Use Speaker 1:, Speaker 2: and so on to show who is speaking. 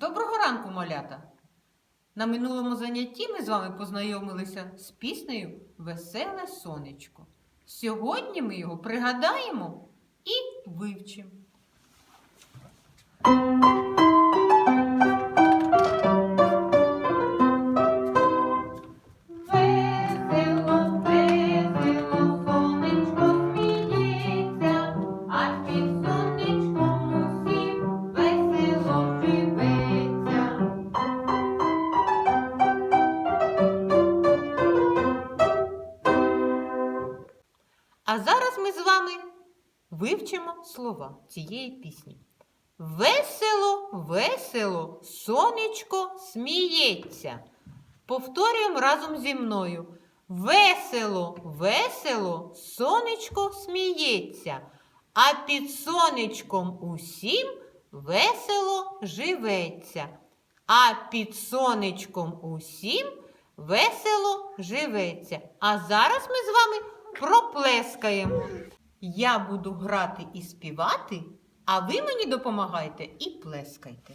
Speaker 1: Доброго ранку, малята! На минулому занятті ми з вами познайомилися з піснею Веселе сонечко. Сьогодні ми його пригадаємо і вивчимо. А зараз ми з вами вивчимо слова цієї пісні. Весело, весело, сонечко сміється. Повторюємо разом зі мною. Весело, весело, сонечко сміється, а під сонечком усім весело живеться. А під сонечком усім весело живеться. А зараз ми з вами проплескаємо. Я буду грати і співати, а ви мені допомагайте і плескайте.